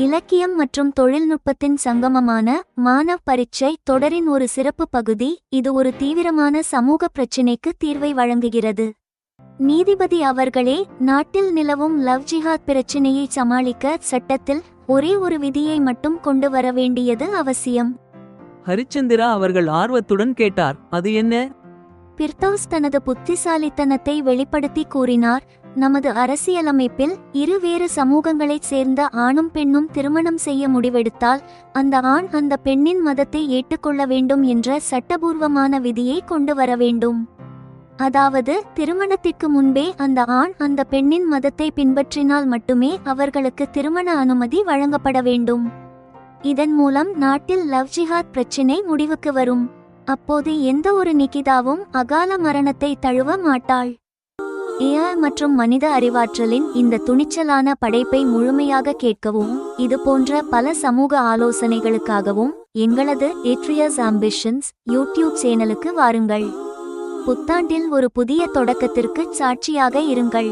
இலக்கியம் மற்றும் தொழில்நுட்பத்தின் சங்கமமான மானவ் பரீட்சை தொடரின் ஒரு சிறப்பு பகுதி. இது ஒரு தீவிரமான சமூக பிரச்சினைக்கு தீர்வை வழங்குகிறது. நீதிபதி அவர்களே நாட்டில் நிலவும் லவ் ஜிஹாத் பிரச்சினையை சமாளிக்க சட்டத்தில் ஒரே ஒரு விதியை மட்டும் கொண்டு வர வேண்டியது அவசியம். ஹரிச்சந்திரா அவர்கள் ஆர்வத்துடன் கேட்டார். அது என்ன? பிர்தௌஸ் தனது புத்திசாலித்தனத்தை வெளிப்படுத்தி கூறினார். நமது அரசியலமைப்பில் இருவேறு சமூகங்களைச் சேர்ந்த ஆணும் பெண்ணும் திருமணம் செய்ய முடிவெடுத்தால் அந்த ஆண் அந்த பெண்ணின் மதத்தை ஏற்றுக்கொள்ள வேண்டும் என்ற சட்டபூர்வமான விதியை கொண்டு வர வேண்டும். அதாவது திருமணத்திற்கு முன்பே அந்த ஆண் அந்த பெண்ணின் மதத்தை பின்பற்றினால் மட்டுமே அவர்களுக்கு திருமண அனுமதி வழங்கப்பட வேண்டும். இதன் மூலம் நாட்டில் லவ் ஜிஹாத் பிரச்சினை முடிவுக்கு வரும். அப்போது எந்த ஒரு நிகிதாவும் அகால மரணத்தை தழுவ மாட்டாள். ஏஐ மற்றும் மனித அறிவாற்றலின் இந்த துணிச்சலான படைப்பை முழுமையாக கேட்கவும் இது போன்ற பல சமூக ஆலோசனைகளுக்காகவும் எங்களது ஏட்ரியஸ் ஆம்பிஷன்ஸ் யூடியூப் சேனலுக்கு வாருங்கள். புத்தாண்டில் ஒரு புதிய தொடக்கத்திற்கு சாட்சியாக இருங்கள்.